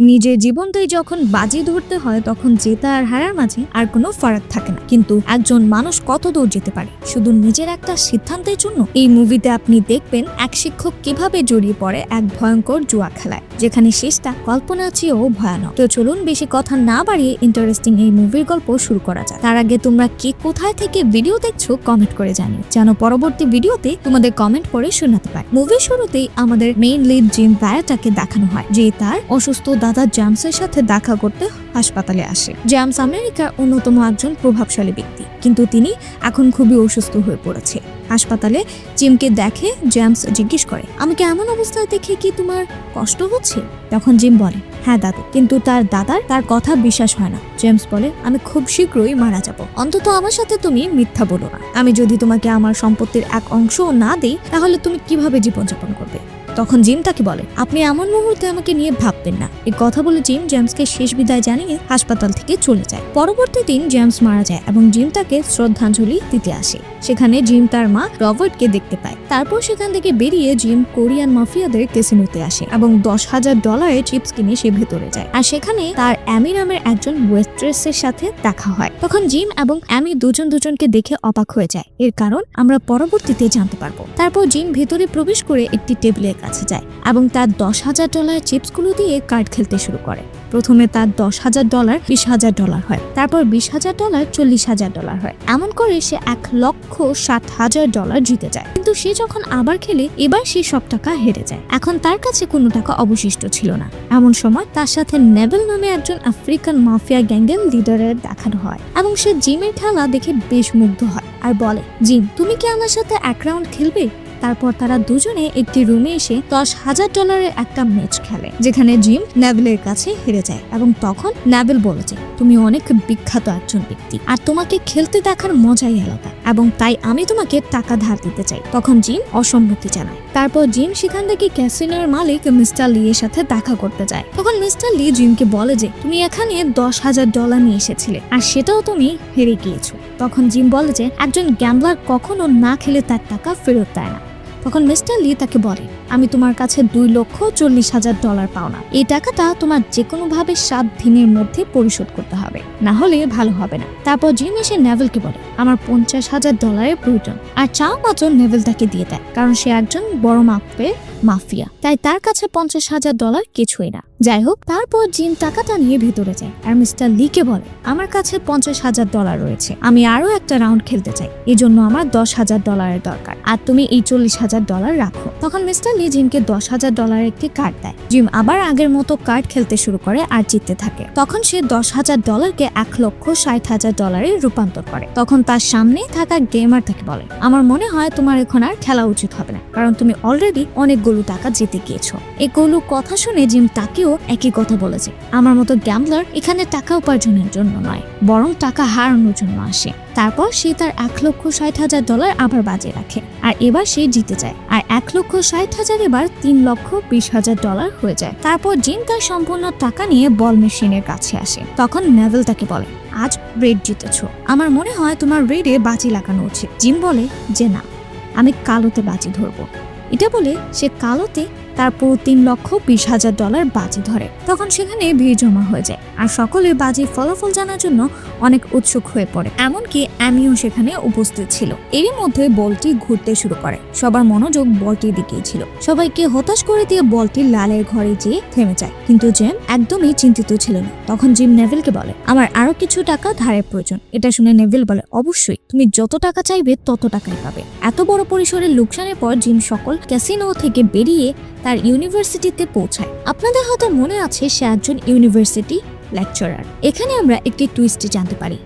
নিজের জীবনটাই যখন বাজি ধরতে হয়, তখন জেতা আর হারার মাঝে আর কোনো ফারাক থাকে না। কিন্তু একজন মানুষ কত দূর যেতে পারে? শুধু নিজের একটা সিদ্ধান্তের জন্য? এই মুভিতে আপনি দেখবেন এক শিক্ষক কীভাবে জড়িয়ে পড়ে এক ভয়ঙ্কর জুয়া খেলায়, যেখানে শেষটা কল্পনা চেয়েও ভয়ানক। তো চলুন বেশি কথা না বাড়িয়ে ইন্টারেস্টিং এই মুভির গল্প শুরু করা যায় তার আগে তোমরা কে কোথায় থেকে ভিডিও দেখছ কমেন্ট করে জানিও। যেন পরবর্তী ভিডিওতে তোমাদের কমেন্ট করে শোনাতে পারে। মুভির শুরুতেই আমাদের মেইন লিড জিম প্যারাটাকে দেখানো হয়, যে তার অসুস্থ দাদা জামসের সাথে দেখা করতে হাসপাতালে আসে। জামস আমেরিকার অন্যতম একজন প্রভাবশালী ব্যক্তি। কিন্তু তিনি এখন খুবই অসুস্থ হয়ে পড়েছে। হাসপাতালে জিমকে দেখে জেমস জিজ্ঞেস করে আমাকে এমন অবস্থায় দেখে কি তোমার কষ্ট হচ্ছে? তখন জিম বলে হ্যাঁ দাদু, কিন্তু তার দাদার তার কথা বিশ্বাস হয় না। জেমস বলে, আমি খুব শীঘ্রই মারা যাব। অন্তত আমার সাথে তুমি মিথ্যা বলো না। আমি যদি তোমাকে আমার সম্পত্তির এক অংশও না দিই, তাহলে তুমি কীভাবে জীবনযাপন করবে? তখন জিম তাকে বলে, আপনি এমন মুহূর্তে আমাকে নিয়ে ভাববেন না। এই কথা বলে জিম জেমসকে শেষ বিদায় জানিয়ে হাসপাতাল থেকে চলে যায়। পরবর্তী দিন জেমস মারা যায় এবং জিম তাকে শ্রদ্ধাঞ্জলি দিতে আসে। সেখানে জিম তার মা রবার্টকে দেখতে পায়। তারপর সেখান থেকে বেরিয়ে জিম কোরিয়ান মাফিয়াদের কেসিনোতে আসে এবং দশ হাজার ডলারের চিপস কিনে সে ভেতরে যায়। আর সেখানে তার অ্যামি নামের একজন ওয়েস্ট্রেসের সাথে দেখা হয়। তখন জিম এবং অ্যামি দুজন দুজনকে দেখে অবাক হয়ে যায়। এর কারণ আমরা পরবর্তীতে জানতে পারব। তারপর জিম ভেতরে প্রবেশ করে একটি টেবিলের কাছে যায় এবং তার দশ হাজার ডলার চিপসগুলো দিয়ে কার্ড খেলতে শুরু করে। প্রথমে তার দশ হাজার ডলার, বিশ হাজার ডলার হয়। তারপর বিশ হাজার ডলার, চল্লিশ হাজার ডলার হয়। এমন করে সে এক লক্ষ ষাট হাজার ডলার জিতে যায়। কিন্তু সে যখন আবার খেলে, এবার সে সব টাকা হেরে যায়। এখন তার কাছে কোনো টাকা অবশিষ্ট ছিল না। এমন সময় তার সাথে নেভেল নামে একজন আফ্রিকান মাফিয়া গ্যাংয়ের লিডারের দেখানো হয় এবং সে জিমের খেলা দেখে বেশ মুগ্ধ হয়। আর বলে, জিম, তুমি কি আমার সাথে এক রাউন্ড খেলবে? তারপর তারা দুজনে একটি রুমে এসে দশ হাজার ডলারের একটা ম্যাচ খেলে, যেখানে জিম ন্যাবেলের কাছে হেরে যায় এবং তখন ন্যাবেল বলে যে, তুমি অনেক বিখ্যাত একজন ব্যক্তি আর তোমাকে খেলতে দেখার মজাই আলাদা এবং তাই আমি তোমাকে টাকা ধার দিতে চাই। তখন জিম অসম্মতি জানায়। তারপর জিম সেখান থেকে ক্যাসিনোর মালিক মিস্টার লি এর সাথে দেখা করতে যায়। তখন মিস্টার লি জিমকে বলে যে, তুমি এখানে দশ হাজার ডলার নিয়ে এসেছিলে আর সেটাও তুমি হেরে গিয়েছো। তখন জিম বলে যে, একজন গ্যাম্বলার কখনো না খেলে তার টাকা ফেরত দেয় না। তখন মিস্টার লি তাকে বলে, আমি তোমার কাছে দুই লক্ষ চল্লিশ হাজার ডলার পাও না। এই টাকাটা তোমার যে কোনো ভাবে সাত দিনের মধ্যে পরিশোধ করতে হবে। না হলে ভালো হবে না। তারপর জিম এসে নেভেলকে বলে, আমার পঞ্চাশ হাজার ডলারের প্রয়োজন। আর চাও মাত্র নেভেল তাকে দিয়ে দেয়, কারণ সে একজন বড় মাপের মাফিয়া। তাই তার কাছে পঞ্চাশ হাজার ডলার কিছুই না। যাই হোক, তারপর জিম টাকাটা নিয়ে ভেতরে যায় আর মিস্টার লিকে বলে, আমার কাছে পঞ্চাশ হাজার ডলার রয়েছে। আমি আরও একটা রাউন্ড খেলতে চাই। এই জন্য আমার দশ হাজার ডলারের দরকার। আর তুমি এই চল্লিশ হাজার ডলার রাখো। তখন মিস্টার লি জিমকে দশ হাজার ডলারের একটি কার্ড দেয়। জিম আবার আগের মতো কার্ড খেলতে শুরু করে আর জিততে থাকে। তখন সে দশ হাজার ডলারকে এক লক্ষ ষাট হাজার ডলারে রূপান্তর করে। তখন তার সামনে থাকা গেমার তাকে বলে, আমার মনে হয় তোমার এখন আর খেলা উচিত হবে না, কারণ তুমি অলরেডি অনেক অনেকগুলো টাকা জিতে গিয়েছো। এগুলো কথা শুনে জিম তাকেও একই কথা বলেছে, আমার মতো গ্যামলার এখানে টাকা উপার্জনের জন্য নয়, বরং টাকা হারানোর জন্য আসে। তারপর সে তার এক লক্ষ ষাট হাজার ডলার আবার বাজে রাখে। আর এবার সে জিতে যায়। আর এক লক্ষ ষাট হাজার এবার তিন লক্ষ বিশ হাজার ডলার হয়ে যায়। তারপর জিম তার সম্পূর্ণ টাকা নিয়ে বল মেশিনের কাছে আসে। তখন নেভেল তাকে বলে, আজ রেড জিতেছ। আমার মনে হয় তোমার রেডে বাজি লাগানো উচিত। জিম বলে, যে না, আমি কালোতে বাজি ধরবো। এটা বলে সে কালোতে তারপর তিন লক্ষ বিশ হাজার ডলার বাজি ধরে। তখন সেখানে ভিড় জমা হয়ে যায়। আর সকলে বাজি ফলাফল জানার জন্য অনেক উৎসুক হয়ে পড়ে। এমনকি আমিও সেখানে উপস্থিত ছিল। এরই মধ্যে বলটি ঘুরতে শুরু করে। সবার মনোযোগ বলটির দিকেই ছিল। সবাইকে হতাশ করে দিয়ে বলটি লালের ঘরে যেয়ে থেমে যায়। কিন্তু জেম একদমই চিন্তিত ছিল না। তখন জিম নেভেলকে বলে, আমার আরও কিছু টাকা ধারের প্রয়োজন। এটা শুনে নেভেল বলে, অবশ্যই। তুমি যত টাকা চাইবে তত টাকাই পাবে। এত বড় পরিসরের লোকসানের পর জিম সকল ক্যাসিনো থেকে বেরিয়ে তার ইউনিভার্সিটিতে পৌঁছায়। আপনাদের হয়তো মনে আছে সে একজন ইউনিভার্সিটি লেকচারার। এখানে আমরা একটি টুইস্ট জানতে পারি।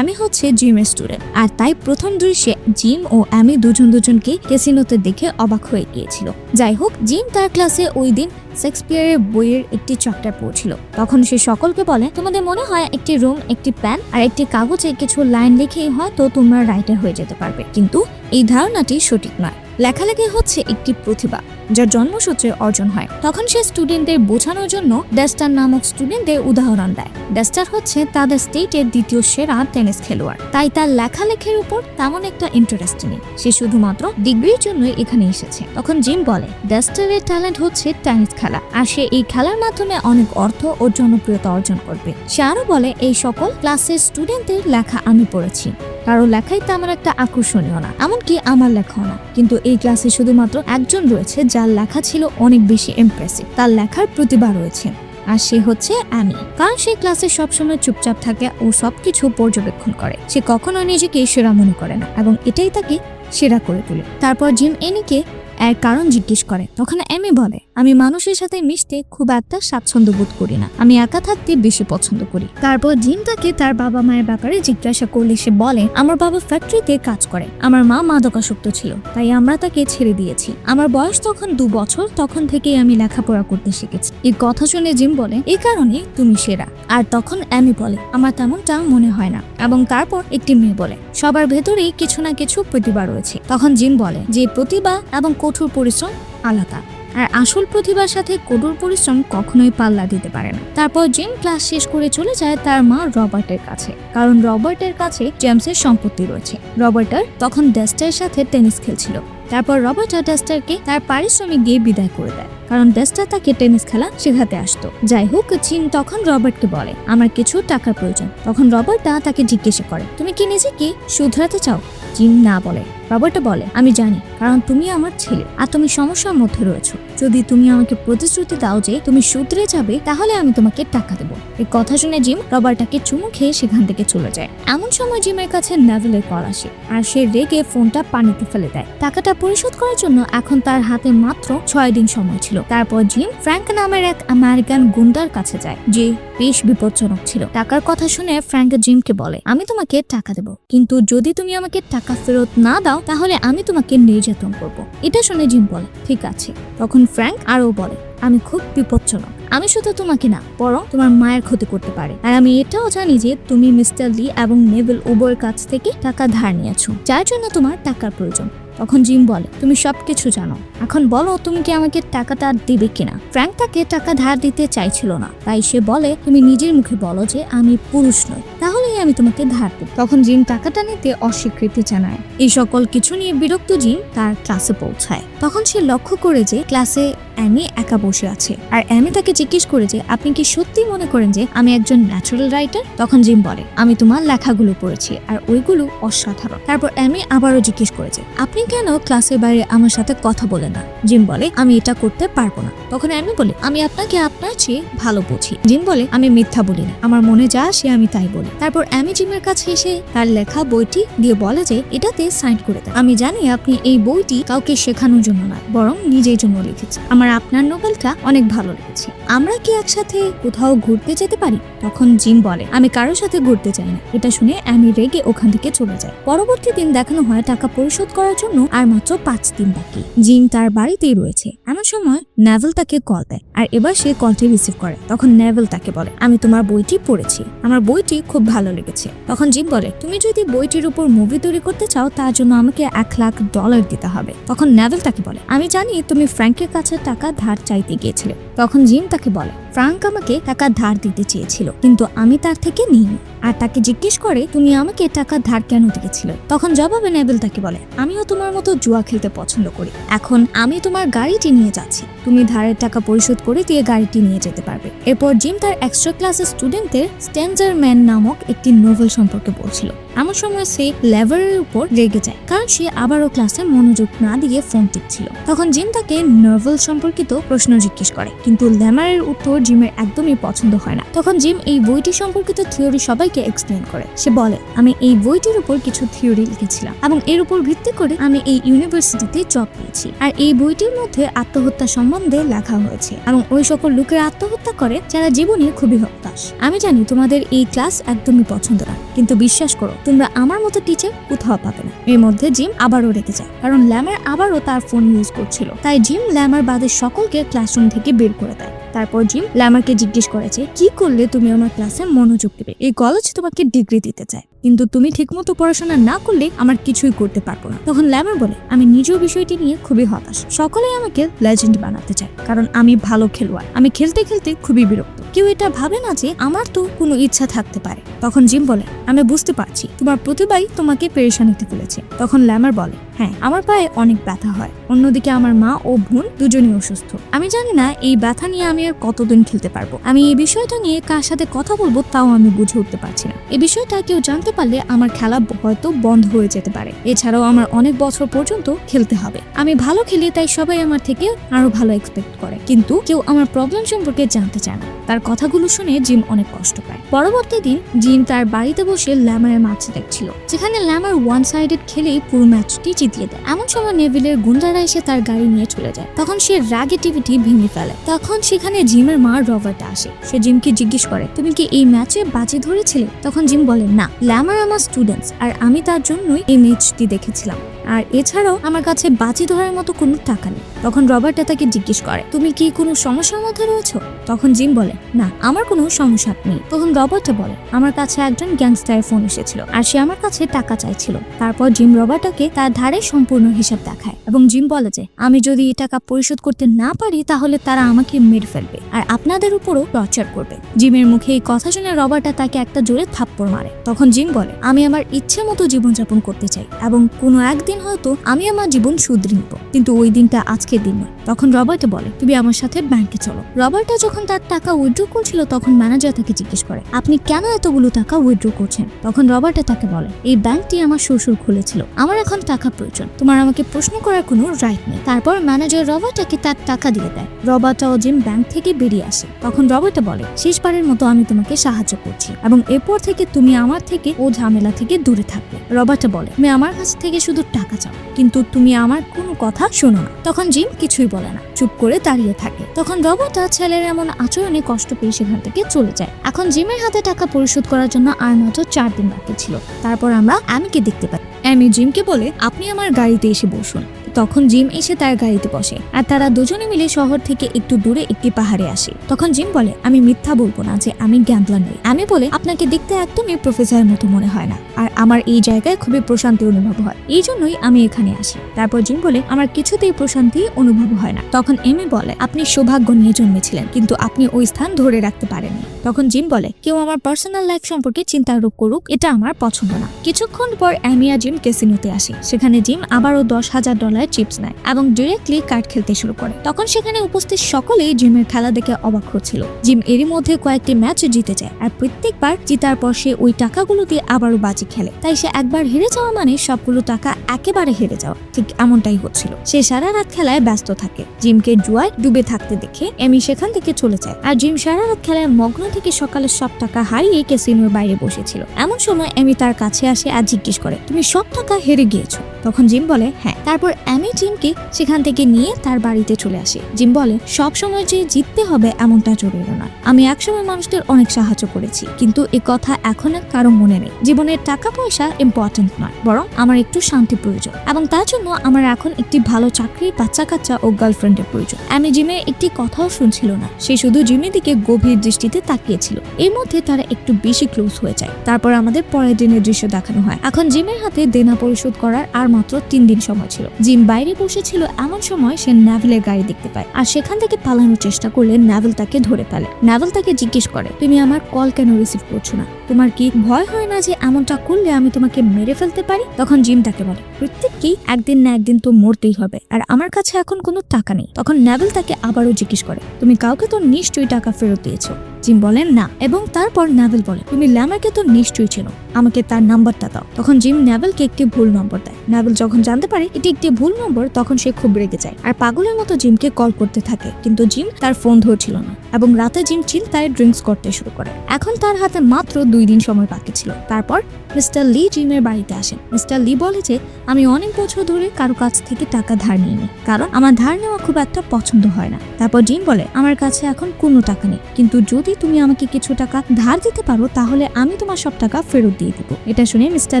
আমি হচ্ছে জিমের স্টুডেন্ট আর তাই প্রথম দৃশ্যে জিম ও আমি দুজন দুজনকে ক্যাসিনোতে দেখে অবাক হয়ে গিয়েছিল। যাই হোক, জিম তার ক্লাসে ওই দিন শেক্সপিয়ারের বইয়ের একটি চ্যাপ্টার পড়ছিল। তখন সে সকলকে বলে, তোমাদের মনে হয় একটি রুম একটি প্যান আর একটি কাগজে কিছু লাইন লিখেই হয়তো তোমরা রাইটার হয়ে যেতে পারবে। কিন্তু এই ধারণাটি সঠিক নয়। লেখালেখি হচ্ছে একটি প্রতিভা, যার জন্মসূত্রে অর্জন হয়। তখন সে স্টুডেন্টদের বোঝানোর জন্য ডেস্টার নামক স্টুডেন্টদের উদাহরণ দেয়। ডেস্টার হচ্ছে তাদের স্টেটের দ্বিতীয় সেরা টেনিস খেলোয়াড়। তাই তার লেখালেখির উপর তেমন একটা ইন্টারেস্ট নেই। সে শুধুমাত্র ডিগ্রির জন্য এখানে এসেছে। তখন জিম বলে ডেস্টারের ট্যালেন্ট হচ্ছে টেনিস খেলা। আর সে এই খেলার মাধ্যমে অনেক অর্থ ও জনপ্রিয়তা অর্জন করবে। সে আরও বলে, এই সকল ক্লাসের স্টুডেন্টদের লেখা আমি পড়েছি। কারও লেখাই তেমন একটা আকর্ষণীয় না, এমনকি আমার লেখাও না। কিন্তু এই ক্লাসে শুধুমাত্র একজন রয়েছে যার লেখা ছিল অনেক বেশি ইমপ্রেসিভ তার লেখার প্রতিভা রয়েছে, আর সে হচ্ছে অ্যামি। কারণ সেই ক্লাসে সবসময় চুপচাপ থাকে ও সবকিছু পর্যবেক্ষণ করে, সে কখনো নিজেকে সেরা মনে করে না, এবং এটাই তাকে সেরা করে তোলে। তারপর জিম এনিকে এর কারণ জিজ্ঞেস করে, তখন এমি বলে আমি মানুষের সাথে মিশতে খুব একটা স্বাচ্ছন্দ্য বোধ করি না। আমি একা থাকতে বেশি পছন্দ করি। তারপর জিম তাকে তার বাবা মায়ের ব্যাপারে জিজ্ঞাসা করলে সে বলে, আমার বাবা ফ্যাক্টরিতে কাজ করে। আমার মা মাদকাসক্ত ছিল, তাই আমরা তাকে ছেড়ে দিয়েছি। আমার বয়স তখন দু বছর, তখন থেকেই আমি লেখাপড়া করতে শিখেছি। এই কথা শুনে জিম বলে এই কারণে তুমি সেরা। আর তখন অ্যামি বলে, আমার তেমনটা মনে হয় না। এবং তারপর একটি মেয়ে বলে, সবার ভেতরেই কিছু না কিছু প্রতিভা রয়েছে। তখন জিম বলে, যে প্রতিভা এবং কঠোর পরিশ্রম আলাদা। আর আসল প্রতিভার সাথে কঠোর পরিশ্রম কখনোই পাল্লা দিতে পারে না। তারপর জিম ক্লাস শেষ করে চলে যায় তার মা রবার্টের কাছে। কারণ রবার্টের কাছে জেমসের সম্পত্তি রয়েছে। রবার্টার তখন ডেস্টারের সাথে টেনিস খেলছিল। তারপর রবার্টার ডেস্টারকে তার পারিশ্রমিক দিয়ে বিদায় করে দেয়। কারণ ডেস্টার তাকে টেনিস খেলা শেখাতে আসতো। যাই হোক চিন তখন রবার্টকে বলে, আমার কিছু টাকার প্রয়োজন। তখন রবার্টটা তাকে জিজ্ঞেস করে, তুমি কি নিজেকে শুধরাতে চাও? জিন না বলে রবার্টটা বলে, আমি জানি, কারণ তুমি আমার ছেলে আর তুমি সমস্যার মধ্যে রয়েছো। যদি তুমি আমাকে প্রতিশ্রুতি দাও যে তুমি শুধরে যাবে, তাহলে আমি তোমাকে টাকা দেবো। এই কথা শুনে জিম রবার্টাকে চুমু খেয়ে সেখান থেকে চলে যায়। এমন সময় জিমের কাছে নেভেলের কল আসে আর সে রেগে ফোনটা পানিতে ফেলে দেয়। টাকাটা পরিশোধ করার জন্য এখন তার হাতে মাত্র ছয় দিন সময় ছিল। তারপর জিম ফ্র্যাঙ্ক নামের এক আমেরিকান গুন্ডার কাছে যায়, যে বেশ বিপজ্জনক ছিল। টাকার কথা শুনে ফ্র্যাঙ্ক জিমকে বলে, আমি তোমাকে টাকা দেবো, কিন্তু যদি তুমি আমাকে টাকা ফেরত না দাও তাহলে আমি তোমাকে নির্যাতন করব। এটা শুনে জিম বলে, ঠিক আছে। তখন ফ্র্যাঙ্ক আরও বলে, আমি খুব বিপজ্জনক আমি শুধু তোমাকে না, বরং তোমার মায়ের ক্ষতি করতে পারে। আর আমি এটাও জানি যে তুমি মিস্টার লি এবং নেভেল উভয়ের কাছ থেকে টাকা ধার নিয়েছো, যার জন্য তোমার টাকার প্রয়োজন। তখন জিম বলে, তুমি সবকিছু জানো। এখন বলো তুমি কি আমাকে টাকাটা দিবে কিনা? ফ্র্যাঙ্ক তাকে টাকা ধার দিতে চাইছিল না। তাই সে বলে, তুমি নিজের মুখে বলো যে আমি পুরুষ নই, তাহলেই আমি তোমাকে ধার দেব। তখন জিম টাকাটা নিতে অস্বীকৃতি জানায়। এই সকল কিছু নিয়ে বিরক্ত জিম তার ক্লাসে পৌঁছায়। তখন সে লক্ষ্য করে যে ক্লাসে অ্যামি একা বসে আছে। আর অ্যামি তাকে জিজ্ঞেস করে যে, আপনি কি সত্যি মনে করেন যে আমি একজন ন্যাচারাল রাইটার তখন জিম বলে, আমি তোমার লেখাগুলো পড়েছি, আর ওইগুলো অসাধারণ। তারপর অ্যামি আবারও জিজ্ঞেস করেছে, আপনি কেন ক্লাসের বাইরে আমার সাথে কথা বলে না? জিম বলে, আমি এটা করতে পারব না। তখন আমি বলে, আমি আপনাকে আপনার চেয়ে ভালো বুঝি। জিম বলে, আমি মিথ্যা বলি না। আমার মনে যা সে আমি তাই বলি। তারপর অ্যামি জিমের কাছে এসে তার লেখা বইটি দিয়ে বলে যে, এটাতে সাইন করে দেয় আমি জানি আপনি এই বইটি কাউকে শেখানোর জন্য নয়, বরং নিজের জন্য লিখেছেন। আমার আপনার নোবেলটা অনেক ভালো লেগেছে। আমরা কি একসাথে কোথাও ঘুরতে যেতে পারি? তখন জিম বলে, আমি কারোর সাথে ঘুরতে চাই না। এটা শুনে অ্যামি রেগে ওখান থেকে চলে যায়। পরবর্তী দিন দেখানো হয় টাকা পরিশোধ করার জন্য। আর মাত্র পাঁচ দিন বাকি। জিম তার বাড়িতেই রয়েছে। এমন সময় নেভেল তাকে কল দেয়। আর এবার সে কলটি রিসিভ করে। তখন নেভেল তাকে বলে, আমি তোমার বইটি পড়েছি। আমার বইটি খুব ভালো লেগেছে। তখন জিম বলে, তুমি যদি বইটির উপর মুভি তৈরি করতে চাও, তার জন্য আমাকে এক লাখ ডলার দিতে হবে। তখন নেভেল তাকে বলে, আমি জানি তুমি ফ্র্যাঙ্কের কাছে টাকা ধার চাইতে গিয়েছিলে। তখন জিম তাকে বলে ফ্রাঙ্ক আমাকে টাকা ধার দিতে চেয়েছিল, কিন্তু আমি তার থেকে নিইনি। আর তাকে জিজ্ঞেস করে, তুমি আমাকে টাকা ধার কেন দিয়েছিলে তখন জবাবে নেবেল তাকে বলে, আমিও তোমার মতো জুয়া খেলতে পছন্দ করি। এখন আমি তোমার গাড়িটি নিয়ে যাচ্ছি। তুমি ধারের টাকা পরিশোধ করে দিয়ে গাড়িটি নিয়ে যেতে পারবে। এরপর জিম তার এক্সট্রা ক্লাসের স্টুডেন্টদের স্ট্যান্ডার ম্যান নামক একটি নোভেল সম্পর্কে বলছিল। এমন সময় সে লেভারের উপর রেগে যায়, কারণ সে আবারও ক্লাসে মনোযোগ না দিয়ে ফোন টিপছিল। তখন জিম তাকে নভেল সম্পর্কিত প্রশ্ন জিজ্ঞেস করে, কিন্তু ল্যামারের উত্তর জিমের একদমই পছন্দ হয় না। তখন জিম এই বইটি সম্পর্কিত থিওরি সবাইকে এক্সপ্লেন করে। সে বলে, আমি এই বইটির উপর কিছু থিওরি লিখেছিলাম এবং এর উপর ভিত্তি করে আমি এই ইউনিভার্সিটিতে জব পেয়েছি। আর এই বইটির মধ্যে আত্মহত্যা সম্বন্ধে লেখা হয়েছে এবং ওই সকল লোকের আত্মহত্যা করে যারা জীবনে খুবই হতাশ। আমি জানি তোমাদের এই ক্লাস একদমই পছন্দ না, কিন্তু বিশ্বাস করো তোমরা আমার মতো টিচার কোথাও পাবে না। এর মধ্যে জিম আবারও রেখে যায়, কারণ ল্যামার আবারও তার ফোন ইউজ করছিল। তাই জিম ল্যামার বাদে সকলকে ক্লাসরুম থেকে বের করে দেয়। তারপর জিম ল্যামারকে জিজ্ঞেস করেছে, কি করলে তুমি আমার ক্লাসে মনোযোগ দেবে? এই কলেজ তোমাকে ডিগ্রি দিতে চায়। কিন্তু তুমি ঠিকমতো পড়াশোনা না করলে আমার কিছুই করতে পারব না। তখন ল্যামার বলে, আমি নিজেও বিষয়টি নিয়ে খুবই হতাশ। সকলেই আমাকে লেজেন্ড বানাতে চায়, কারণ আমি ভালো খেলোয়াড়। আমি খেলতে খেলতে খুবই বিরক্ত। কেউ এটা ভাবে না যে আমার তো কোনো ইচ্ছা থাকতে পারে। তখন জিম বলে, আমি বুঝতে পারছি, তোমার প্রতিভাই তোমাকে পেরেশানিতে ফেলেছে। তখন ল্যামার বলে হ্যাঁ আমার পায়ে অনেক ব্যথা হয়। অন্যদিকে আমার মা ও বোন দুজনই অসুস্থ। আমি জানি না এই ব্যথা নিয়ে আমি আর কতদিন খেলতে পারব। আমি এই বিষয়টা নিয়ে কার সাথে কথা বলব তাও আমি বুঝে উঠতে পারছি না। এই বিষয়টা কেউ জানতে পারলে আমার খেলা হয়তো বন্ধ হয়ে যেতে পারে। এছাড়াও আমার অনেক বছর পর্যন্ত খেলতে হবে। আমি ভালো খেলি, তাই সবাই আমার থেকে আরও ভালো এক্সপেক্ট করে। কিন্তু কেউ আমার প্রবলেম সম্পর্কে জানতে চায় না। তার কথাগুলো শুনে জিম অনেক কষ্ট পায়। পরবর্তী দিন জিম তার বাড়িতে বসে ল্যামারের ম্যাচ দেখছিল। যেখানে ল্যামার ওয়ান সাইডেড খেলেই পুরো ম্যাচটি জিতিয়ে দেয়। এমন সময় নেভিলের গুন্ডারা এসে তার গাড়ি নিয়ে চলে যায়। তখন সে রাগে টিভিটি ভেঙে ফেলে। তখন সেখানে জিমের মা রবার্ট আসে। সে জিমকে জিজ্ঞেস করে, তুমি কি এই ম্যাচে বাজে ধরেছিলে? তখন জিম বলে, না ল্যামার আমার স্টুডেন্টস, আর আমি তার জন্যই এই ম্যাচটি দেখেছিলাম। আর এছাড়াও আমার কাছে বাজি ধরার মতো কোনো টাকা নেই। তখন রবার্টটা তাকে জিজ্ঞেস করে, তুমি কি কোনো সমস্যার মধ্যে রয়েছো? তখন জিম বলে, না, আমার কোনো সমস্যা নেই। তখন রবার্টটা বলে, আমার কাছে একজন গ্যাংস্টারের ফোন এসেছিল আর সে আমার কাছে টাকা চাইছিল। তারপর জিম রবার্টকে তার ধারে সম্পূর্ণ হিসাব দেখায় এবং জিম বলে যে, আমি যদি এই টাকা পরিশোধ করতে না পারি, তাহলে তারা আমাকে মেরে ফেলবে আর আপনাদের উপরও টর্চার করবে। জিমের মুখে এই কথা শুনে রবার্টটা তাকে একটা জোরে থাপ্পড় মারে। তখন জিম বলে, আমি আমার ইচ্ছে মতো জীবনযাপন করতে চাই এবং কোনো একদিন হয়তো আমি আমার জীবন শুধরে নিব। কিন্তু ওই দিনটা আজকের দিন নয়। তখন রবার্টে বলে, তুমি আমার সাথে ব্যাংকে চলো। রবার্টটা যখন তার টাকা উইথড্র করছিল, তখন ম্যানেজার তাকে জিজ্ঞেস করে, আপনি কেন এতগুলো টাকা উইথড্র করছেন? তখন রবার্টে তাকে বলে, এই ব্যাংকটি আমার শ্বশুর খুলেছিল। আমার এখন টাকা প্রয়োজন। তোমার আমাকে প্রশ্ন করার কোনো রাইট নেই। তারপর ম্যানেজার রবার্টটাকে তার টাকা দিয়ে দেয়। রবার্ট ও জিম ব্যাংক থেকে বেরিয়ে আসে। তখন রবার্টে বলে, শেষবারের মতো আমি তোমাকে সাহায্য করছি এবং এরপর থেকে তুমি আমার থেকে ও ঝামেলা থেকে দূরে থাকবে। রবার্টে বলে, তুমি আমার কাছ থেকে শুধু টাকা চাও কিন্তু তুমি আমার কোনো কথা শোনো না। তখন জিম কিছুই বলে না। চুপ করে দাঁড়িয়ে থাকে। তখন রবার্টা ছেলের এমন আচরণে কষ্ট পেয়ে সেখান থেকে চলে যায়। এখন জিমের হাতে টাকা পরিশোধ করার জন্য আর মাত্র চার দিন বাকি ছিল। তারপর আমরা অ্যামিকে দেখতে পাই। অ্যামি জিমকে বলে, আপনি আমার গাড়িতে এসে বসুন। তখন জিম এসে তার গাড়িতে বসে। আর তারা দুজনে মিলে শহর থেকে একটু দূরে একটি পাহাড়ে আসে। তখন জিম বলে, আমি মিথ্যা বলব না যে আমি গ্যাম্বলার নই। আমি বলে, আপনাকে দেখতে একদমই প্রফেসরের মতো মনে হয় না। আর আমার এই জায়গায় খুবই প্রশান্তি অনুভব হয়। এই জন্যই আমি এখানে আসি। তারপর জিম বলে, আমার কিছুতেই প্রশান্তি অনুভব হয় না। তখন এমি বলে, আপনি সৌভাগ্য নিয়ে জন্মেছিলেন, কিন্তু আপনি ওই স্থান ধরে রাখতে পারেননি। তখন জিম বলে, কেউ আমার পার্সোনাল লাইফ সম্পর্কে চিন্তা করুক, এটা আমার পছন্দ না। কিছুক্ষণ পর অ্যামিয়া জিম কেসিনোতে আসে। সেখানে জিম আবারও দশ হাজার ডলার চিপস নেয় এবং ডিরেক্টলি কার্ড খেলতে শুরু করে। তখন সেখানে উপস্থিত সকলেই জিমের খেলা দেখে অবাক হচ্ছিল। জিম এরই মধ্যে কয়েকটি ম্যাচ জিতে যায় আর প্রত্যেকবার জিতার পর সে ওই টাকাগুলো দিয়ে আবারও বাজি খেলে। তাই সে একবার হেরে যাওয়া মানে সবগুলো টাকা একেবারে হেরে যাওয়া। ঠিক এমনটাই হচ্ছিল। সে সারা রাত খেলায় ব্যস্ত থাকে। জিমকে জুয়ায় ডুবে থাকতে দেখে এমি সেখান থেকে চলে যায়। আর জিম সারা রাত খেলায় মগ্ন থেকে সকালে সব টাকা হারিয়ে কেসিনোর বাইরে বসেছিল। এমন সময় এমি তার কাছে আসে আর জিজ্ঞেস করে, তুমি সব টাকা হেরে গিয়েছো? তখন জিম বলে হ্যাঁ। তারপর অ্যামি জিমকে সেখান থেকে নিয়ে তার বাড়িতে চলে আসে। জিম বলে, সব সময় যে জিততে হবে এমনটা জরুরি নয়। আমি একসময় মানুষদের অনেক সাহায্য করেছি, কিন্তু এ কথা এখন আর কারও মনে নেই। জীবনের টাকা পয়সা ইম্পর্টেন্ট নয়, বরং আমার একটু শান্তি প্রয়োজন। এবং তার জন্য আমার এখন একটি ভালো চাকরি বাচ্চা কাচ্চা ও গার্লফ্রেন্ডের প্রয়োজন। আমি জিমের একটি কথাও শুনছিল না, সে শুধু জিমের দিকে গভীর দৃষ্টিতে তাকিয়েছিল। এর মধ্যে তারা একটু বেশি ক্লোজ হয়ে যায়। তারপর আমাদের পরের দিনের দৃশ্য দেখানো হয়। এখন জিমের হাতে দেনা পরিশোধ করার আর মাত্র তিন দিন সময় ছিল। জিম বাইরে বসেছিল এমন সময় সে ন্যাভেলের গাড়ি দেখতে পায়। আর সেখান থেকে পালানোর চেষ্টা করলে ন্যাভেল তাকে ধরে ফেলে। ন্যাভেল তাকে জিজ্ঞেস করে, তুমি আমার কল কেন রিসিভ করছ না? তোমার কি ভয় হয় না যে এমনটা করলে আমি তোমাকে মেরে ফেলতে পারি? তখন জিম তাকে বলে, প্রত্যেককেই একদিন না একদিন তো মরতেই হবে। আর আমার কাছে এখন কোনো টাকা নেই। তখন ন্যাভেল তাকে আবারও জিজ্ঞেস করে, তুমি কাউকে তো নিশ্চয়ই টাকা ফেরত দিয়েছ? জিম বলেন, না। এবং তারপর ন্যাভেল বলে, তুমি ল্যামারকে তো নিশ্চয়ই চেনো। আমাকে তার নাম্বারটা দাও। তখন জিম ন্যাভেলকে একটি ভুল নম্বর দেয়। ন্যাভেল যখন জানতে পারে এটি একটি ভুল নম্বর, তখন সে খুব রেগে যায়। আর পাগলের মতো জিমকে কল করতে থাকে, কিন্তু জিম তার ফোন ধরছিল না। এবং রাতে জিম চিন্তায় ড্রিঙ্কস করতে শুরু করে। এখন তার হাতে মাত্র দুই দিন সময় বাকি ছিল। তারপর মিস্টার লি জিমের বাড়িতে আসেন। মিস্টার লি বলে যে, আমি অনেক বছর ধরে কারও কাছ থেকে টাকা ধার নিইনি, কারণ আমার ধার নেওয়া খুব একটা পছন্দ হয় না। তারপর জিম বলে, আমার কাছে এখন কোনো টাকা নেই, কিন্তু যদি তুমি আমাকে কিছু টাকা ধার দিতে পারো, তাহলে আমি তোমার সব টাকা ফেরত দিয়ে দিব। এটা শুনে মিস্টার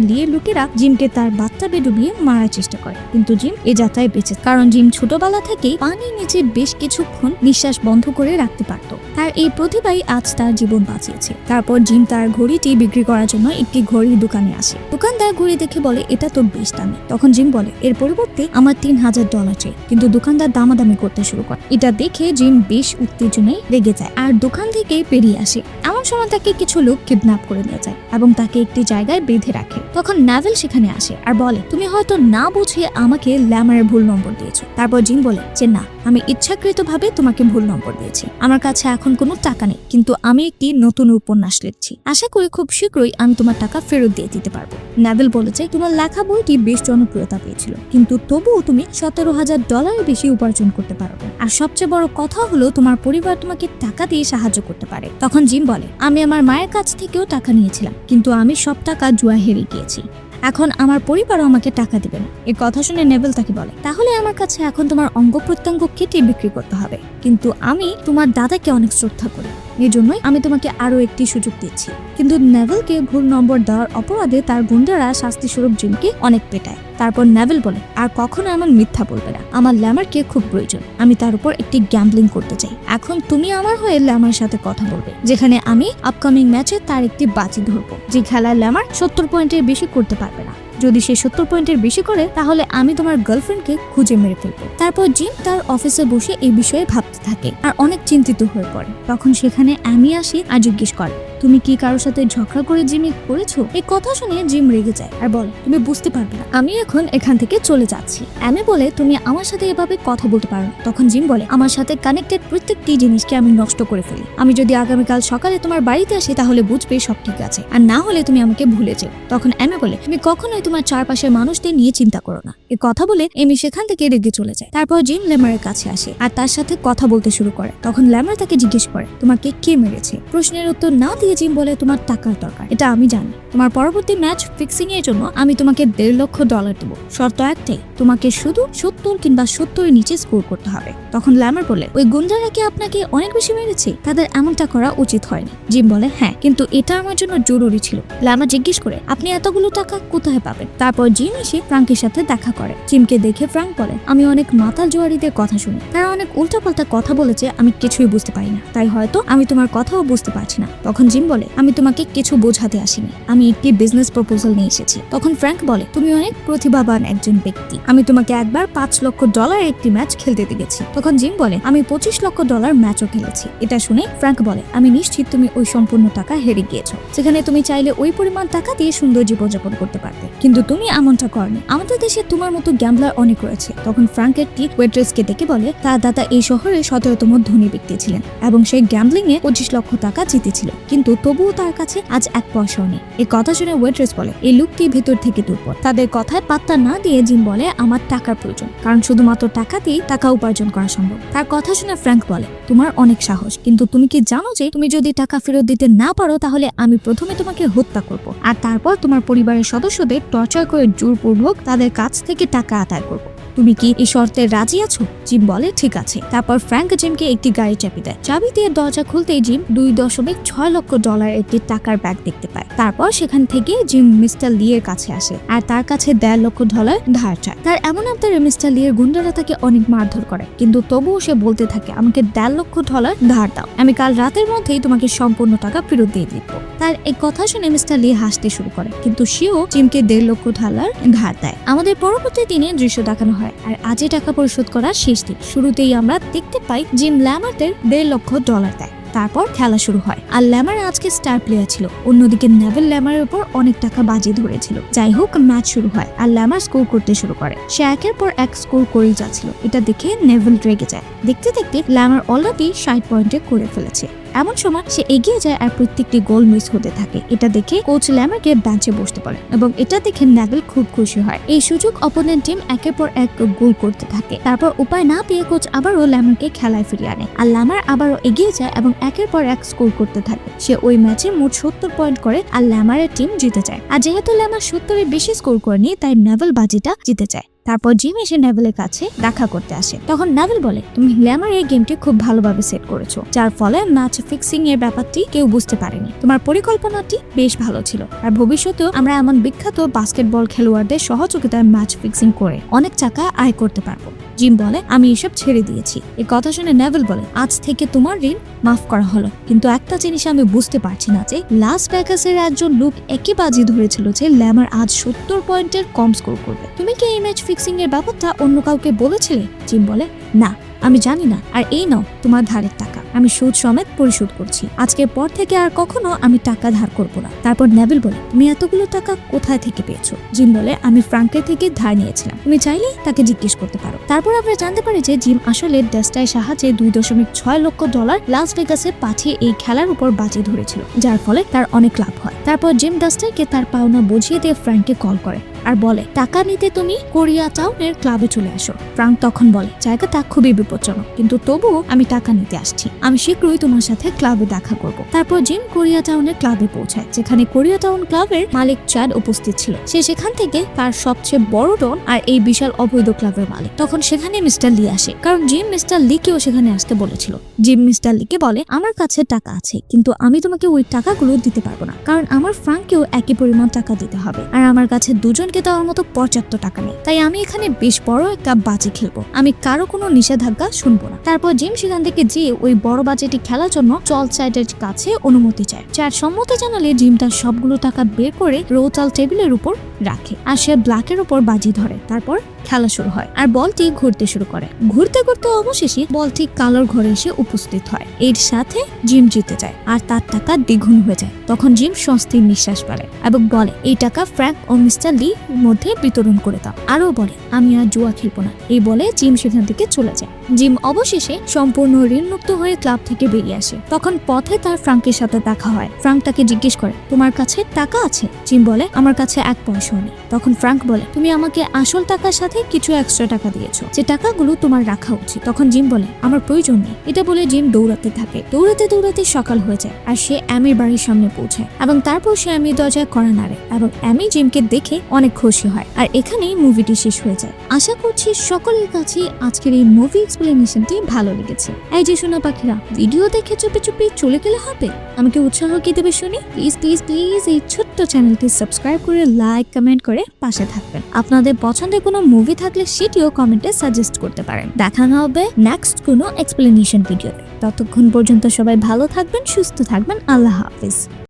লি এর লোকেরা জিমকে তার বাচ্চা ডুবিয়ে মারার চেষ্টা করে। কিন্তু জিম এ যাত্রায় বেঁচে কারণ জিম ছোটবেলা থেকেই পানির নিচে বেশ কিছুক্ষণ নিঃশ্বাস বন্ধ করে রাখতে পারত। তার এই প্রতিভাই আজ তার জীবন বাঁচিয়েছে। তারপর জিম তার ঘড়ি ঘড়িটি বিক্রি করার জন্য একটি ঘড়ির দোকানে আসে। দোকানদার ঘড়ি দেখে বলে, এটা তো বেশ দামি। তখন জিম বলে, এর পরিবর্তে আমার তিন হাজার ডলার চাই। কিন্তু দোকানদার দামাদামি করতে শুরু করে। এটা দেখে জিম বেশ উত্তেজনায় রেগে যায় আর দোকান থেকে বেরিয়ে আসে। এমন সময় তাকে কিছু লোক কিডন্যাপ করে নিয়ে যায় এবং তাকে একটি জায়গায় বেঁধে রাখে। তখন নাভেল সেখানে আসে আর বলে, তুমি হয়তো না বুঝিয়ে আমাকে ল্যামারের ভুল নম্বর দিয়েছ। তারপর জিম বলে, যে না, আমি ইচ্ছাকৃতভাবে তোমাকে ভুল নম্বর দিয়েছি। আমার কাছে এখন কোনো টাকা নেই, কিন্তু আমি একটি নতুন উপন্যাস লিখছি। আশা করি খুব শীঘ্রই আমি তোমার টাকা ফেরত দিয়ে দিতে পারব। নাভেল বলেছে তোমার লেখা বইটি বেশ জনপ্রিয়তা পেয়েছিল, কিন্তু তবুও তুমি সতেরো হাজার ডলারের বেশি উপার্জন করতে পারো আর সবচেয়ে বড় কথা হলো, তোমার পরিবার তোমাকে টাকা দিয়ে সাহায্য করতে পারে। তখন জিম বলে আমি আমার মায়ের কাছ থেকেও টাকা নিয়েছিলাম, কিন্তু আমি সব টাকা জুয়া হেরে গিয়েছি। এখন আমার পরিবারও আমাকে টাকা দেবে না। এ কথা শুনে নেবেল তাকে বলে, তাহলে আমার কাছে এখন তোমার অঙ্গ প্রত্যঙ্গ কেটে বিক্রি করতে হবে। কিন্তু আমি তোমার দাদাকে অনেক শ্রদ্ধা করি। এই জন্যই আমি তোমাকে আরও একটি সুযোগ দিচ্ছি কিন্তু নেভেলকে ভুল নম্বর দেওয়ার অপরাধে তার গুন্ডারা শাস্তি স্বরূপ জিমকে অনেক পেটায়। তারপর নেভেল বলে, আর কখনো এমন মিথ্যা বলবে না। আমার ল্যামারকে খুব প্রয়োজন। আমি তার উপর একটি গ্যাম্বলিং করতে চাই। এখন তুমি আমার হয়ে ল্যামার সাথে কথা বলবে, যেখানে আমি আপকামিং ম্যাচে তার একটি বাজি ধরবো, যে খেলায় ল্যামার সত্তর পয়েন্টের বেশি করতে পারবে না। যদি সে সত্তর পয়েন্টের বেশি করে, তাহলে আমি তোমার গার্লফ্রেন্ডকে খুঁজে মেরে ফেলব। তারপর জিম তার অফিসে বসে এই বিষয়ে ভাবতে থাকে, আর অনেক চিন্তিত হয়ে পড়ে। তখন সেখানে অ্যামি আসি আর জিজ্ঞেস করে। তুমি কি কারোর সাথে ঝগড়া করে জিমি করেছ? এই কথা শুনে জিম রেগে যায়। আর বলে, তুমি বুঝতে পারবে না। আমি এখন এখান থেকে চলে যাচ্ছি। অ্যামি বলে, তুমি আমার সাথে এভাবে কথা বলতে পারো তখন জিম বলে, আমার সাথে কানেক্টেড প্রত্যেকটি জিনিসকে আমি নষ্ট করে ফেলি। আমি যদি আগামীকাল সকালে তোমার বাড়িতে আসি, তাহলে বুঝবে সব ঠিক আছে। আর না হলে তুমি আমাকে ভুলে যেও। তখন অ্যামি বলে, তুমি কখনোই তোমার চারপাশের মানুষদের নিয়ে চিন্তা করো না। এ কথা বলে এমি সেখান থেকে রেগে চলে যায়। তারপর জিম লেমারের কাছে আসে আর তার সাথে কথা বলতে শুরু করে। তখন ল্যামার তাকে জিজ্ঞেস করে, তোমাকে কে মেরেছে? প্রশ্নের উত্তর না দিয়ে জিম বলে তোমার টাকার দরকার। এটা আমি জানি। তোমার পরবর্তী ম্যাচ ফিক্সিং এর জন্য আমি তোমাকে দেড় লক্ষ ডলার দেবো। শর্ত একটাই, তোমাকে শুধু সত্তর কিংবা সত্তরের নিচে স্কোর করতে হবে। তখন ল্যামার বলে, ওই গুন্ডারা কি আপনাকে অনেক বেশি মেরেছে? তাদের এমনটা করা উচিত হয়নি। জিম বলে হ্যাঁ কিন্তু এটা আমার জন্য জরুরি ছিল। ল্যামা জিজ্ঞেস করে, আপনি এতগুলো টাকা কোথায় পাবেন? তারপর জিম এসে ফ্রাঙ্কের সাথে দেখা করে। জিমকে দেখে ফ্রাঙ্ক বলে, আমি অনেক মাতাল জোয়ারিদের কথা শুনি। তারা অনেক উল্টাপাল্টা কথা বলেছে, আমি কিছুই বুঝতে পারি না। তাই হয়তো আমি তোমার কথাও বুঝতে পারছি না। তখন জিম বলে, আমি তোমাকে কিছু বোঝাতে আসিনি। আমি একটি বিজনেস প্রপোজাল নিয়ে এসেছি। তখন ফ্র্যাঙ্ক বলে, তুমি অনেক প্রতিভাবান একজন ব্যক্তি। আমি তোমাকে একবার পাঁচ লক্ষ ডলার একটি ম্যাচ খেলতে দিয়েছি তখন জিম বলে, আমি পঁচিশ লক্ষ ডলার ম্যাচও খেলেছি। এটা শুনে ফ্র্যাঙ্ক বলে, আমি নিশ্চিত তুমি ওই সম্পূর্ণ টাকা হেরে গিয়েছো। যেখানে তুমি চাইলে ওই পরিমাণ টাকা দিয়ে সুন্দর জীবনযাপন করতে পারবে কিন্তু তুমি এমনটা করনি। আমাদের দেশে তোমার মতো গ্যাম্বলার অনেক রয়েছে। তখন ফ্রাঙ্কের টিক ওয়েট্রেসকে ডেকে বলে তার দাদা, এই শহরে সতেরোতম ধনী ব্যক্তি ছিলেন এবং সেই গ্যাম্বলিং এ পঁচিশ লক্ষ টাকা জিতেছিল। কিন্তু তবুও তার কাছে আজ এক পয়সাও নেই। এই কথা শুনে ওয়েট্রেস বলে, এই লোকটি ভেতর থেকে দুর্বল তাদের কথায় পাত্তা না দিয়ে জিম বলে, আমার টাকার প্রয়োজন, কারণ শুধুমাত্র টাকা দিয়েই টাকা উপার্জন করা সম্ভব। তার কথা শুনে ফ্র্যাঙ্ক বলে, তোমার অনেক সাহস, কিন্তু তুমি কি জানো যে তুমি যদি টাকা ফেরত দিতে না পারো, তাহলে আমি প্রথমে তোমাকে হত্যা করব, আর তারপর তোমার পরিবারের সদস্যদের টর্চার করে জোরপূর্বক তাদের কাছ থেকে টাকা আদায় করব। তুমি কি এই শর্তে রাজি আছো? জিম বলে, ঠিক আছে। তারপর ফ্র্যাঙ্ক জিমকে একটি গাড়ি চাবি দেয়। চাবি দিয়ে দরজা খুলতেই জিম দুই দশমিক ছয় লক্ষ ডলার একটি টাকার ব্যাগ দেখতে পায়। তারপর সেখান থেকে জিম মিস্টার লি এর কাছে আসে আর তার কাছে দেড় লক্ষ ডলার ধার চায়। তার এমন আবদারে মিস্টার লি এর গুন্ডারা তাকে অনেক মারধর করে। কিন্তু তবুও সে বলতে থাকে, আমাকে দেড় লক্ষ ডলার ধার দাও। আমি কাল রাতের মধ্যেই তোমাকে সম্পূর্ণ টাকা ফেরত দিয়ে দিব। তার এই কথা শুনে মিস্টার লি হাসতে শুরু করে। কিন্তু সেও জিমকে দেড় লক্ষ ডলার ধার দেয়। আমাদের পরবর্তী দিনে দৃশ্য দেখানো হয়। আর আজই টাকা পরিশোধ করার শেষ দিন। শুরুতেই আমরা দেখতে পাই জিম ল্যামার্টের দেড় লক্ষ ডলার দেয়। তারপর খেলা শুরু হয়। আর ল্যামার আজকে স্টার প্লেয়ার ছিল। অন্যদিকে নেভেল ল্যামারের উপর অনেক টাকা বাজি ধরেছিল। যাই হোক ম্যাচ শুরু হয় আর ল্যামার স্কোর করতে শুরু করে। সে একের পর এক স্কোর করেই যাচ্ছিল। এটা দেখে নেভেল রেগে যায়। দেখতে দেখতে ল্যামার অলরেডি ষাট পয়েন্টে করে ফেলেছে। এমন সময় সে এগিয়ে যায় আর প্রত্যেকটি গোল মিস হতে থাকে। এটা দেখে কোচ ল্যামারকে বেঞ্চে বসতে পারে এবং এটা দেখে নেভেল খুব খুশি হয়। এই সুযোগ অপোনেন্ট টিম একের পর এক গোল করতে থাকে। তারপর উপায় না পেয়ে কোচ আবারও ল্যামারকে খেলায় ফিরিয়ে আনে আর ল্যামার আবারও এগিয়ে যায় এবং একের পর এক স্কোর করতে থাকে। সে ওই ম্যাচে মোট সত্তর পয়েন্ট করে আর ল্যামারের টিম জিতে যায়। আর যেহেতু ল্যামার সত্তরের বেশি স্কোর করেনি, তাই নেভেল বাজিটা জিতে যায়। তারপর জিম এসে নেভেলের কাছে দেখা করতে আসে। তখন নেভেল বলে, তুমি গ্ল্যামার এই গেমটি খুব ভালোভাবে সেট করেছ, যার ফলে ম্যাচ ফিক্সিং এর ব্যাপারটি কেউ বুঝতে পারেনি। তোমার পরিকল্পনাটি বেশ ভালো ছিল। আর ভবিষ্যতেও আমরা এমন বিখ্যাত বাস্কেটবল খেলোয়াড়দের সহযোগিতায় ম্যাচ ফিক্সিং করে অনেক টাকা আয় করতে পারব। জিম বলে, আমি এসব ছেড়ে দিয়েছি। এ কথা শুনে নেভেল বলে, আজ থেকে তোমার ঋণ মাফ করা হলো। কিন্তু একটা জিনিস আমি বুঝতে পারছি না যে লাস ভেগাসের একজন লোক একে বাজি ধরেছিল যে, ল্যামার আজ সত্তর পয়েন্টের কম স্কোর করবে। তুমি কি এই ম্যাচ ফিক্সিং এর ব্যাপারটা অন্য কাউকে বলেছিলে? জিম বলে, না। আমি জানি না, আর এই নাও তোমার ধারের টাকা। আমি সুদ সমেত পরিশোধ করছি। আজকের পর থেকে আর কখনো আমি টাকা ধার করব না। তারপর নেভিল বলে, তুমি এতগুলো টাকা কোথায় থেকে পেয়েছ? জিম বলে, আমি ফ্রাঙ্কের থেকে ধার নিয়েছিলাম। তুমি চাইলে তাকে জিজ্ঞেস করতে পারো। তারপর আমরা জানতে পারি যে জিম আসলে ডেস্টায় সাহায্যে দুই দশমিক ছয় লক্ষ ডলার লাস ভেগাসে পাঠিয়ে এই খেলার উপর বাজি ধরেছিল, যার ফলে তার অনেক লাভ হয়। তারপর জিম ডাস্টারকে তার পাওনা বুঝিয়ে দিয়ে ফ্র্যাঙ্ককে কল করে। আর বলে, টাকা নিতে তুমি কোরিয়া টাউনের ক্লাবে চলে আসো। ফ্রাঙ্ক তখন বলে, জায়গাটা খুবই বিপজ্জনক, কিন্তু তবুও আমি টাকা নিতে আসছি। আমি শীঘ্রই তোমার সাথে ক্লাবে দেখা করব। তারপর জিম কোরিয়া টাউনের ক্লাবে পৌঁছায়, যেখানে কোরিয়া টাউন ক্লাবের মালিক চ্যাড উপস্থিত ছিল। সে সেখান থেকে তার সবচেয়ে বড় ডন আর এই বিশাল অবৈধ ক্লাবের মালিক। তখন সেখানে মিস্টার লি আসে, কারণ জিম মিস্টার লিকেও সেখানে আসতে বলেছিল। জিম মিস্টার লিকে বলে, আমার কাছে টাকা আছে, কিন্তু আমি তোমাকে ওই টাকাগুলো দিতে পারব না, কারণ আমার ফ্রাঙ্ককেও একই পরিমাণ টাকা দিতে হবে। আর আমার কাছে দুজনকে দেওয়ার মতো পর্যাপ্ত টাকা নেই। তাই আমি এখানে বেশ বড় একটা বাজি খেলব। আমি কারও কোনো নিষেধাজ্ঞা শুনব না। তারপর জিম সেখান থেকে যে ওই বড় বাজেটি খেলার জন্য চল চ্যাটের কাছে অনুমতি চায়। চ্যাট সম্মতি জানালে জিম তার সবগুলো টাকা বের করে রোচাল টেবিলের উপর রাখে। আর সে ব্ল্যাকের উপর বাজি ধরে। তারপর খেলা শুরু হয় আর বলটি ঘুরতে শুরু করে। ঘুরতে ঘুরতে অবশেষে বলটি কালোর ঘরে এসে উপস্থিত হয়। এর সাথে জিম জিতে যায় আর তার টাকা দ্বিগুণ হয়ে যায়। তখন জিম স্বস্তির নিঃশ্বাস পারে এবং বলে, এই টাকা ফ্র্যাঙ্ক ও মিস্টার লি মধ্যে বিতরণ করে দাও। আরও বলে, আমি আর জুয়া খেলব না। এই বলে জিম সেখান থেকে চলে যায়। জিম অবশেষে সম্পূর্ণ ঋণমুক্ত হয়ে ক্লাব থেকে বেরিয়ে আসে। তখন পথে তার ফ্রাঙ্কের সাথে দেখা হয়। ফ্রাঙ্ক তাকে জিজ্ঞেস করে, তোমার কাছে টাকা আছে? জিম বলে, আমার কাছে এক পয়সাও নেই। তখন ফ্রাঙ্ক বলে, তুমি আমাকে আসল টাকার সাথে কিছু এক্সট্রা টাকা দিয়েছ। যে টাকাগুলো তোমার রাখা উচিত। তখন জিম বলে, আমার প্রয়োজন নেই। এটা বলে জিম দৌড়াতে থাকে। দৌড়াতে দৌড়াতে সকাল হয়ে যায় আর সে অ্যামির বাড়ির সামনে পৌঁছায় এবং তারপর সে অ্যামির দরজায় করা নাড়ে এবং অ্যামি জিমকে দেখে অনেক খুশি হয়। আর এখানেই মুভিটি শেষ হয়ে যায়। আশা করছি সকলের কাছে আজকের এই মুভি এক্সপ্লেনেশনটি ভালো লেগেছে। এই যে শোনা পাখিরা ভিডিও দেখে চুপে চুপে চলে গেলে হবে? আমাকে উৎসাহ কি দেবে শুনি প্লিজ প্লিজ প্লিজ এই ছোট্ট চ্যানেলটি সাবস্ক্রাইব করে লাইক কমেন্ট করে পাশে থাকবেন। আপনাদের পছন্দের কোনো মুভি থাকলে সেটিও কমেন্টে সাজেস্ট করতে পারেন। দেখানো হবে নেক্সট কোনো এক্সপ্লেনেশন ভিডিও ততক্ষণ পর্যন্ত সবাই ভালো থাকবেন, সুস্থ থাকবেন। আল্লাহ হাফিজ।